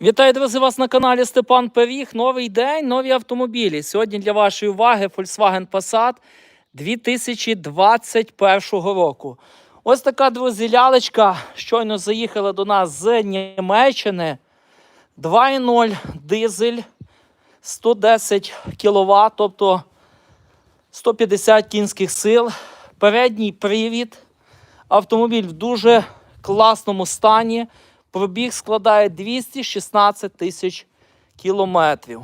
Вітаю, друзі, вас на каналі Степан Пиріг. Новий день, нові автомобілі. Сьогодні для вашої уваги Volkswagen Passat 2021 року. Ось така, друзі, лялечка. Щойно заїхала до нас з Німеччини. 2.0 дизель 110 кВт, тобто 150 кінських сил. Передній привід. Автомобіль в дуже класному стані. Пробіг складає 216 тисяч кілометрів.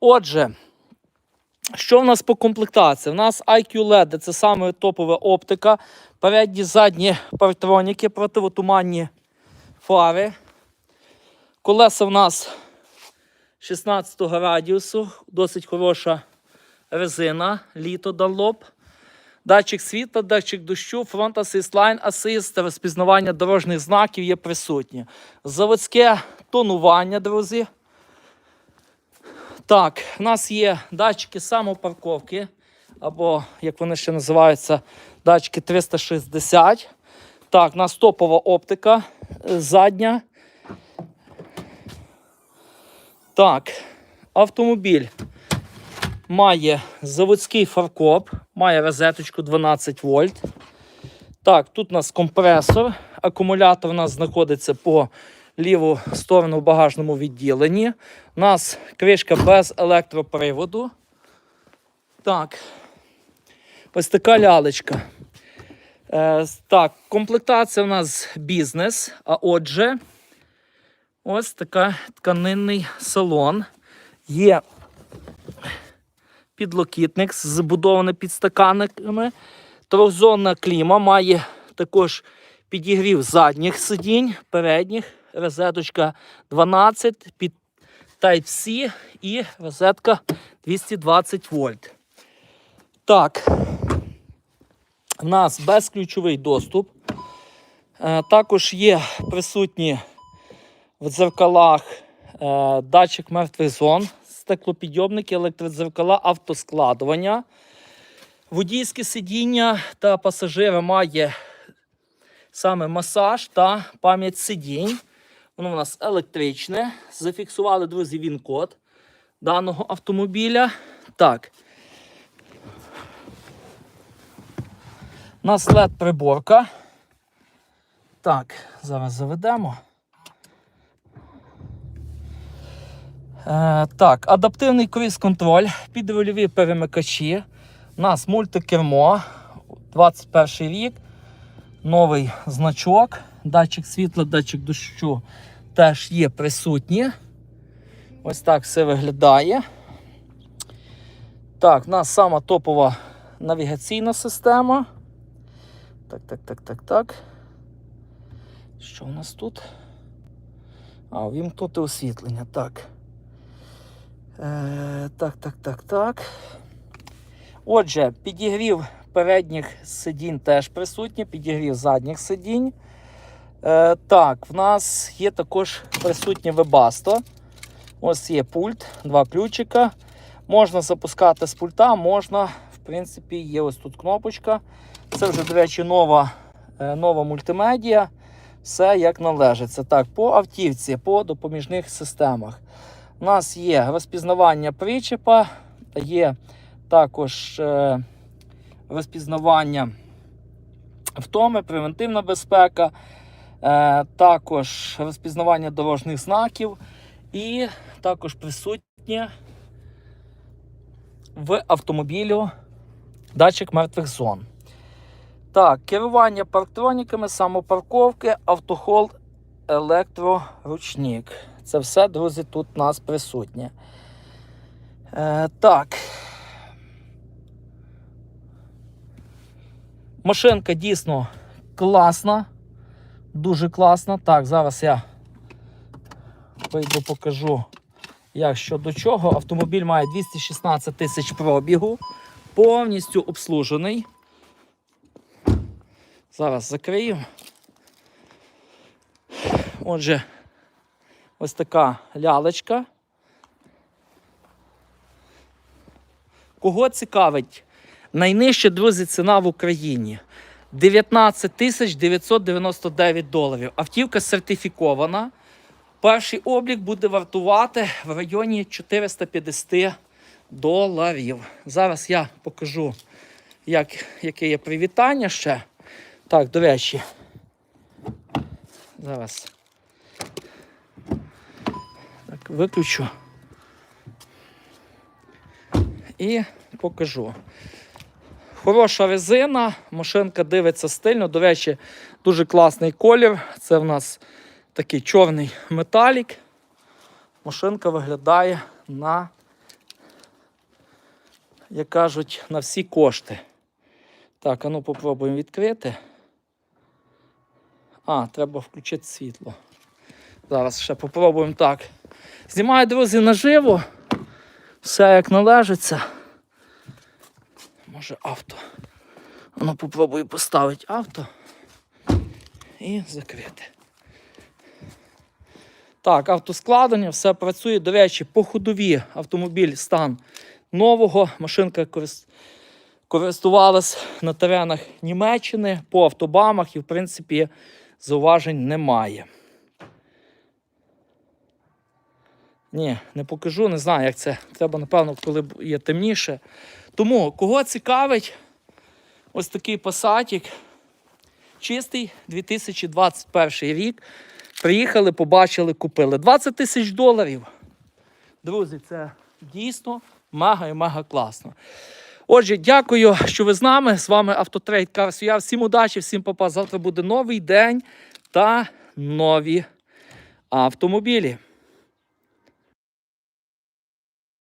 Отже, що в нас по комплектації? У нас IQ LED, це саме топова оптика. Передні задні партроніки, противотуманні фари. Колеса в нас 16 радіусу, досить хороша резина, літо Dunlop. Датчик світла, датчик дощу, фронт асист, лайн асист, розпізнавання дорожніх знаків є присутні. Заводське тонування, друзі. Так, в нас є датчики самопарковки, або, як вони ще називаються, датчики 360. Так, у нас топова оптика е, задня. Так, автомобіль має заводський фаркоп, має розеточку 12 вольт. Так, тут у нас компресор. Акумулятор у нас знаходиться по ліву сторону в багажному відділенні. У нас кришка без електроприводу. Так. Ось така лялечка. Е, так, комплектація у нас бізнес. А отже, ось така тканинний салон. Є підлокітник збудований підстаканниками. Трьохзонна кліма має також підігрів задніх сидінь, передніх, розеточка 12 під Type-C і розетка 220 вольт. Так, у нас безключовий доступ. Е, Також є присутні в дзеркалах е, датчик мертвих зон, стеклопідйомники, електродзеркала, автоскладування. Водійське сидіння та пасажира має саме масаж та пам'ять сидінь. Воно у нас електричне. Зафіксували, друзі, він-код даного автомобіля. Так. У нас led приборка. Так, зараз заведемо. Так, адаптивний круїз-контроль, підрульові перемикачі. У нас мультикермо, 21 рік, новий значок, датчик світла, датчик дощу теж є присутні. Ось так все виглядає. Так, у нас сама топова навігаційна система. Так, так, так, так, так. Що у нас тут? А, вімкнути освітлення. Так. Е, так, так, так, так. Отже, підігрів передніх сидінь теж присутній, підігрів задніх сидінь. Е, так, в нас є також присутнє вебасто. Ось є пульт, два ключика. Можна запускати з пульта, можна, в принципі, є ось тут кнопочка. Це вже, до речі, нова, е, нова мультимедіа. Все як належиться. Так, по автівці, по допоміжних системах. У нас є розпізнавання причепа, є також е, розпізнавання втоми, превентивна безпека, е, також розпізнавання дорожніх знаків і також присутнє в автомобілю датчик мертвих зон. Так, керування парктроніками, самопарковки, автохолд, електроручник. Це все, друзі, тут у нас присутнє. Е, так. Машинка дійсно класна. Дуже класна. Так, зараз я вийду покажу, як що до чого. Автомобіль має 216 тисяч пробігу, повністю обслужений. Зараз закрию. Отже, ось така лялечка. Кого цікавить? Найнижча, друзі, ціна в Україні 19 тисяч 999 доларів. Автівка сертифікована. Перший облік буде вартувати в районі 450 доларів. Зараз я покажу, як, яке є привітання ще. Так, до речі. Зараз. Виключу. І покажу. Хороша резина, машинка дивиться стильно. До речі, дуже класний колір. Це в нас такий чорний металік. Машинка виглядає на, як кажуть, на всі кошти. Так, а ну попробуємо відкрити. А, треба включити світло. Зараз ще попробуємо так. Знімаю, друзі, наживо. Все як належиться. Може авто. Ну, попробую поставити авто і закрити. Так, автоскладення, все працює. До речі, по ходові автомобіль стан нового. Машинка корис- користувалась на теренах Німеччини по автобамах і, в принципі, зауважень немає. Ні, не покажу, не знаю, як це. Треба, напевно, коли є темніше. Тому, кого цікавить, ось такий пасатік. Чистий 2021 рік. Приїхали, побачили, купили. 20 тисяч доларів. Друзі, це дійсно мега і мега класно. Отже, дякую, що ви з нами. З вами Автотрейд Карс. Я всім удачі, всім папа. Завтра буде новий день та нові автомобілі.